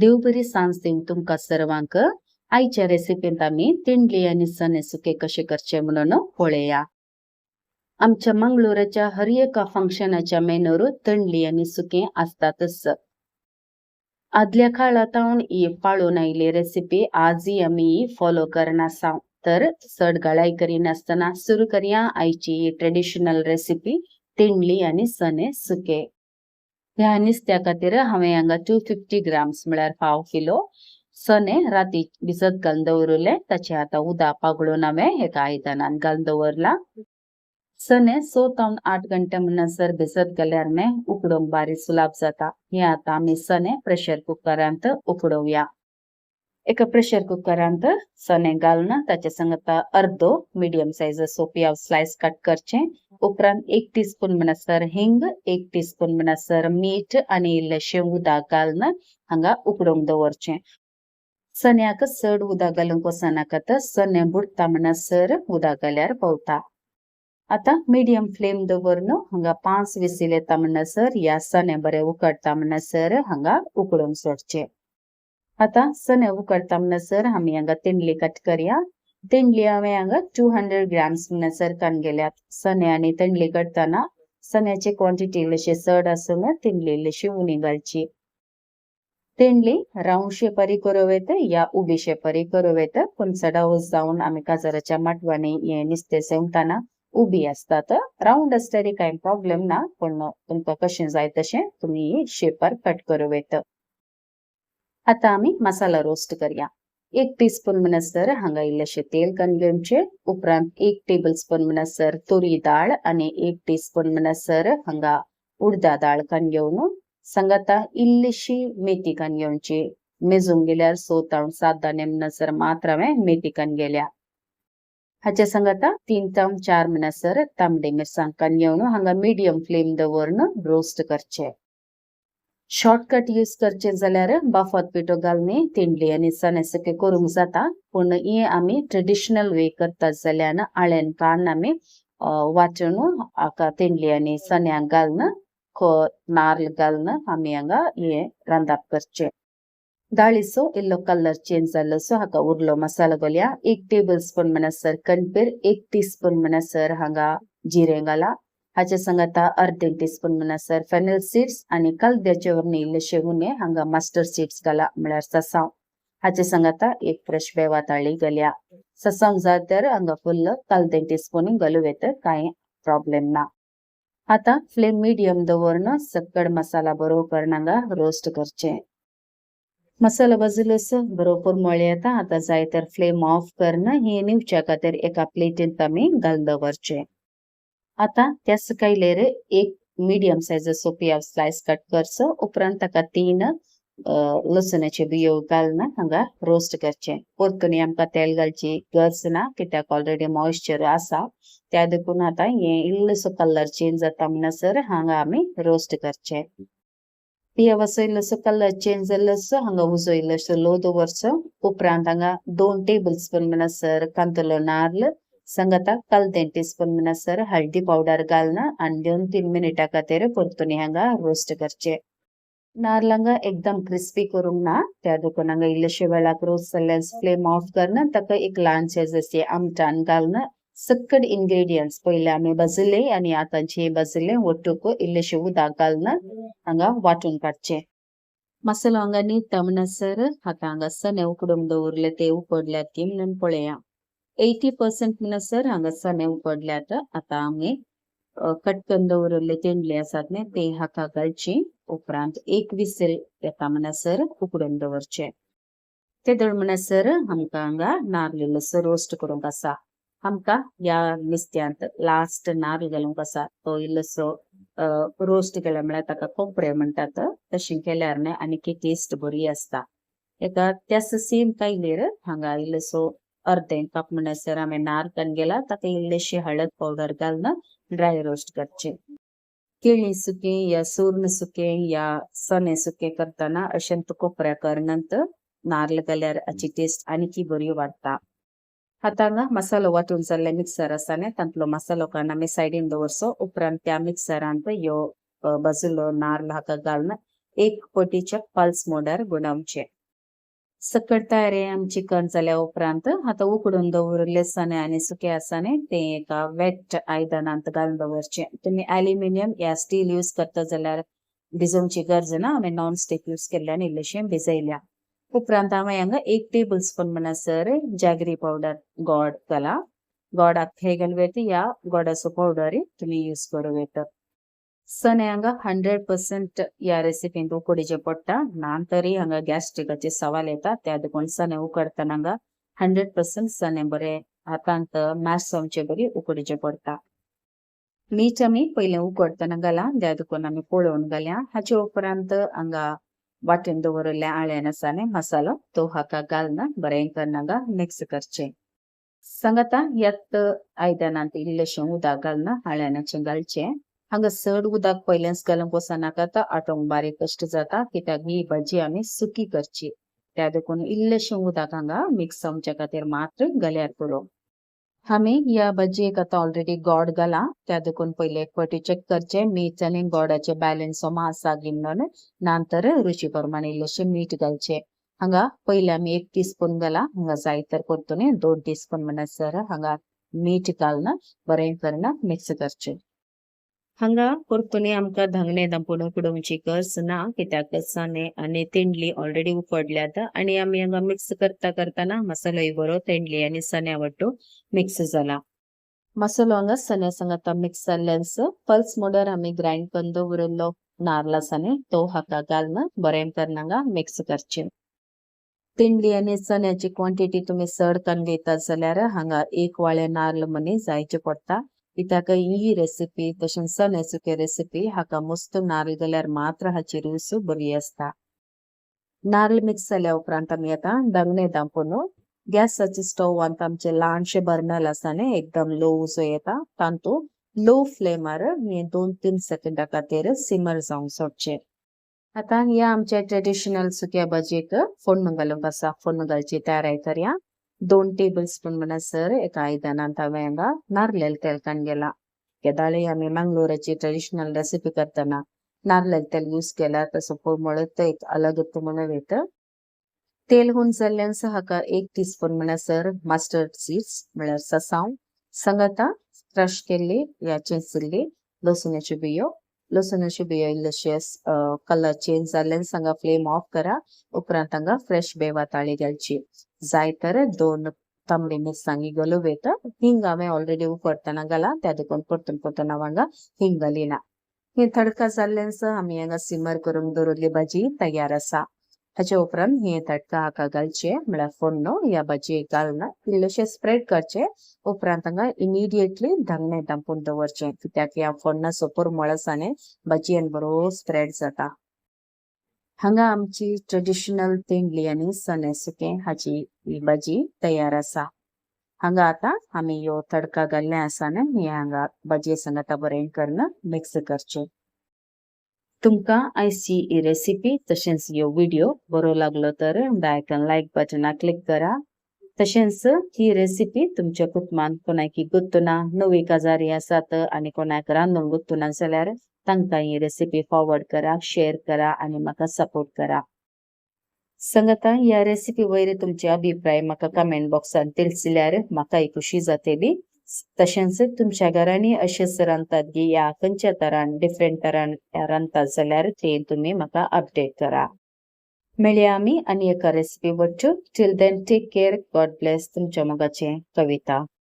देव बरी सांज दिवं तुमकां सर्वांक आयच्या रेसिपींत आमी तिंडली आनी चणे सुके कशे करचे म्हणून पळया. आमच्या मंगळुराच्या हर एका फंक्शनाच्या मेनूर तिंडली आनी सुके आसतातच आदल्या काळातावन ही पाळून आयली रेसिपी आजही आमी फॉलो करन तर चड गळाय करिनासतना सुरू करया आयची ट्रेडिशनल रेसिपी तिंडली आनी सणे सुके. ह्या नुस्त्या खातीर हांवें हांगा टू फिफ्टी ग्राम्स म्हळ्यार पाव किलो. सने राती भिजत घालून दवरले ताचे आतां उदक पागळून हांवें एका आयदनान घालून दवरला सने स तावन आठ घंटे म्हणसर भिजत घाल्यार मे उकडोवंक बारी सुलाब जाता. हे आतां आमी सने प्रेशर कुकरांत उकडोवया एका प्रेशर कुकरांत सने घालून ताचे सांगता अर्दो मिडियम सायज पियाव स्लायस कट करचे. उपरांत एक टीस्पून म्हणसर हिंग एक टीस्पून म्हणसर मीठ आनी इल्लेशें उदक घालून हांगा उकडोवंक दवरचें चण्याक चड उदक घालूंक वचनाकात चणे बुडटा म्हणसर उदक घाल्यार पावता आतां मिडियम फ्लेम दवरून हांगा पांच विसील येता म्हणसर ह्या चणे बरे उकडटा म्हणसर हांगा उकडूंक सोडचे आतां चणे उकडटा म्हणसर आमी हांगा तिंडली कट करया तिंडली हांवें हांगा टू हंड्रेड ग्राम्स नसर कान गेल्यात चणे तेंडली तिंडली करतना क्वांटिटी क्वॉन्टिटी चड आसून तिंडली इल्लीशी उणी घालची. तिंडली राऊंड शेपारी करूं येता या उबी शेपारी करूं येता पूण चडावस जावन आमी काजाराच्या माटवांनी हे नुस्तें सेवताना उबी असतात. राऊंड असतरी कांय प्रॉब्लेम ना पूण तुमकां कशें जाय तशें तुमी शेपार कट करूं येता आतां आमी मसाला रोस्ट करया. एक टीस्पून म्हणसर हांगा इल्लेशें तेल काडून घेवचें उपरांत एक टेबल स्पून म्हणसर तुरी दाळ आनी एक टीस्पून म्हणसर हांगा उडदा दाळ काडून घेवन संगता इल्लीशी मेथी काडून घेवची मेजूंक गेल्यार स तावन सात दाणे म्हणसर मात्र हांवें मेथी काडून गेल्या हाचे संगता तीन तावन चार म्हणसर तांबडी मिरसांग काडून घेवन हांगा मिडियम फ्लेम दवरून रोस्ट करचे शॉर्टकट यूज करचे जाल्यार बाफत पिठो घालून तिंडली आनी चणे करूंक जाता. पूण हे आमी ट्रेडिशनल वे करतात जाल्यार आळ्यान काडून आमी वांटून हाका तिंडली आनी चण्यांक घालून नाल्ल घालून आमी हांगा हे रांदप करचे. दाळीसो येल्लो कलर चेंज जाल्लो सो हाका उरलो मसालो घालया एक टेबल स्पून म्हणसर कणपीर एक टीस्पून म्हणसर हांगा जिरें घाला. हाचे संगत अर्धे टीस्पून म्हणसर फेनल सीड्स आनी कलद्याचे वरणी इल्लेशे उणे हांगा मस्टर्ड सीड्स घाला म्हळ्यार ससाव. हाचे संगत एक फ्रेश बेवा ताळी घालया ससाव जाय तर हांगा फुल्ल कलदे टीस्पून घालूं येता कांय प्रॉब्लेम ना. आता फ्लेम मिडियम दवरून सक्कड मसाला बरोबर हांगा रोस्ट करचे. मसाला भाजलोस बरोबर मळे येता आता जाय तर फ्लेम ऑफ करून हे निवच्या खातीर एका प्लेटीन आमी घालून दवरचे आतां त्या सकयलेर एक मिडियम सायजाचो पियाव स्लायस कट करचो उपरांत ताका तीन लसणाचे बियो घालून हांगा रोस्ट करचे परतुनी आमकां तेल घालची गरज ना कित्याक ऑलरेडी मॉइश्चर आसा. त्या देखून आतां हे इल्लोसो कलर चेंज जाता म्हणसर हांगा आमी रोस्ट करचे पियावाचो इल्लोसो कलर चेंज जाल्लोसो हांगा उजो इल्लोसो लो दवरचो उपरांत हांगा दोन टेबल स्पून म्हणसर कांतलो नाल्ल संगता कलते टीस्पून म्हणसर हळदी पावडर घालून आनी दोन तीन मिनिटां खातीर परतुनी हांगा रोस्ट करचे। नाल्ल हांगा एकदम क्रिस्पी करूंक ना त्या देखून हांगा इल्लेशे वेळाक रोस्ट जाल्यार फ्लेम ऑफ करून ताका एक ल्हानशे जशे आमटान घालून सक्कड इंग्रेडियंट्स पयले आमी भाजले आनी आतांचे भाजले वट्टूक इल्लेशे उदक घालून हांगा वांटून काडचे मसालो हांगा न्हिदता म्हणसर आतां हांगा चणे उकडूंक दवरले ते उकडल्यात की म्हणून पळया। एटी पर्सेंट म्हणसर हांगा चणे उकडल्यात आतां आमी कट करून दवरले आसात न्ही ते हाका घालची उपरांत एक विसील येता म्हणसर उकडून दवरचे ते दळ म्हणसर आमकां हांगा नाल्ल रोस्ट करूंक आसा. आमकां ह्या नुस्त्यांत लास्ट नाल्ल घालूंक आसा. तो इल्लोसो रोस्ट केला म्हळ्यार ताका कोपरे म्हणटात तशें केल्यार न्ही आनीक टेस्ट बरी आसता. एका त्याच सेम कायलेर हांगा इल्लोसो अर्दें कप म्हणसर हांवें नार काडून गेला ताका इल्लेशी हळद पावडर घालून ड्राय रोस्ट करचे. केळी सुके या सूर्ण सुके या चणे सुके करताना अशेंत कोपऱ्या करनंत नारल घाल्यार हाची टेस्ट आणखी बरी वाडटा हातांगा मसालो वाटून जाल्ले मिक्सर आसा न्ही तांतलो मसालो काडून आमी सायडीन दवरचो उपरांत त्या मिक्सरांत ह्यो बाजूलो नाल्ल हाका घालून एक पटीच्या पल्स मोडार गुणावचे. सकट तयारी आमची चिकन जाल्या उपरांत. आता उकडून दवरले सणे आणि सुके आसाने ते एका वेट आयदनांत घालून दवरचे. तुम्ही अल्युमिनियम या स्टील यूज करता जाल्यार भिजोवची गरज ना? हांवें नॉन स्टिक यूज केल्ल्यान इल्लेशें भिजयल्या उपरांत हांवें हांगा एक टेबल स्पून म्हणसर जॅगरी पावडर गोड घाला गोड आख्खे घालून या गोडाचो पावडर तुम्ही यूज करूं येता सने हांगा हंड्रेड पर्सेंट या रेसिपीन उकडीचे पडटा नान तरी हांगा गॅस्ट्रिकाचे सवाल येता त्या देखून सने उकडताना हांगा हंड्रेड पर्सेंट सने बरे हातांत मॅश जावचे बरी उकडीचे पडटा मीठ आमी पयलें उकडताना घाला त्या देखून आमी पळोवन घालया हाचे उपरांत हांगा वाटेन दवरले आळ्यान आसाने मसालो तो हाका घालना बरें करून हांगा मिक्स करचे सांगाता यात हांगा चड उदक पयलेंच घालूंक वचनाका आतां आटोवंक बारीक कश्ट जाता कित्याक ही भजी आमी सुकी करची. त्या देखून इल्लेशें उदक हांगा मिक्स जावच्या खातीर मात्र गल्यार पुरो. आमी ह्या भाजयेक आतां ऑलरेडी गोड घाला त्या देखून पयले एक फावटी चेक करचे मीठ आनी गोडाचे बॅलन्स सोमा आसा गिन्नोन नंतर रुची प्रमाणे इल्लेशें मीठ घालचे. हांगा पयले आमी एक टीस्पून घाला हांगा जाय तर परतून दोन टीस्पून म्हणसर हांगा मीठ घालून बरें करून मिक्स करचे. हांगा परतुनी आमकां धांगणे दांपून उकडोवची गरज ना कित्याक साने आनी तेंडली ऑलरेडी उकडल्यात आनी आमी हांगा मिक्स करता करताना मसालोय बरो तेंडली आनी सण्या वाटो मिक्स जाला मसालो हांगा सण्या संग मिक्स जाल्ल्यास पल्स मोडर आमी ग्राइंड करून दवरिल्लो नारळ आसाने तो हाका घालून बरें करून हांगा मिक्स करचे तेंडली आनी सन्याची क्वॉन्टिटी तुमी चड करून घेतात जाल्यार हांगा एक वाळे नार्ल मनी जायचे पडटा कित्याक ही रेसिपी तशेंच सण सुके रेसिपी हाका मस्त नारळ जाल्यार मात्र हाची रूच बरी असता नारळ मिक्स जाल्या उपरांत आमी आतां दांगणे दांपून गॅसाचे स्टोव आता आमचे ल्हानशे बर्नल आसाने एकदम लो जो येता तांतू लो फ्लेमार हे दोन तीन सेकंडा खातीर सिमर जावंक सोडचे आता या आमच्या ट्रेडिशनल सुक्या भाजयेक फोडणो घालूंक आसा फोडणो घालची तयारी करया दोन टेबल स्पून म्हणसर एका आयदनांत हांवें हांगा तेल काण गेला केदाळे आमी मंगलोराची ट्रेडिशनल रेसिपी करताना नारळ तेल यूज केला तसो पळमळत एक अलग म्हणून वेत तेल होऊन जाल्ल्यान एक टीस्पून म्हणसर मस्टर्ड सीड्स म्हळ्यार ससाव संगता क्रश केल्ली या चिंचिल्ली लसुणाची बियो लसुणाची बियो इल्लेशे कलर चेंज जाल्ल्यान हांगा फ्लेम ऑफ करा. उपरांत हांगा फ्रेश बेवा ताळी घालची जाय तर दोन तांबडी मिरसांगी घालूं वेत हिंग हांवें ऑलरेडी उकडटना घाला. त्या देखून परतून परतून हांव हांगा हिंग घालिना. हे तडका जाल्ल्यान आमी हांगा सिमर करून दवरली भाजी तयार आसा हाचे उपरांत हे तडका हाका घालचे म्हळ्यार फोडणो या भाजयेक घालून इल्लेशे स्प्रेड करचे. उपरांत हांगा इमिडिएटली धांगणे दांपून दवरचे कित्याक ह्या फोण्णा परमळ आसाने भाजयेन बरो स्प्रेड जाता. हांगा आमची ट्रेडिशनल तेंडली आनी सने सुके हाची ही भाजी तयार आसा हांगा आता आमी ह्यो तडका घाल्ले आसा न्ही हे हांगा भाजये संग आतां बरें करून मिक्स करचे. तुमकां आयची ही रेसिपी तशेंच ह्यो व्हिडिओ बरो लागलो तर दायकन लायक बटना क्लिक करा. तशेंच ही रेसिपी तुमच्या कुटुंबात कोणाकी गुर्तुना नवी काजारी आसात आनी कोणाक रांदूंक गुर्तुना जाल्यार तांकां ही रेसिपी फॉरवर्ड करा शेअर करा आनी म्हाका सपोर्ट करा. सांगाता ह्या रेसिपी वयर तुमचे अभिप्राय म्हाका कमेंट बॉक्सान दिल्यार म्हाकाय खुशी जातली. तशेंच तुमच्या घरांनी अशेंच रांदतात की या खंयच्या तरान डिफरंट तरान रांदतात जाल्यार ते तुम्ही म्हाका अपडेट करा. मेळया आमी आनी एका recipe वच्चो till then take care God bless तुमच्या मोगाचे कविता.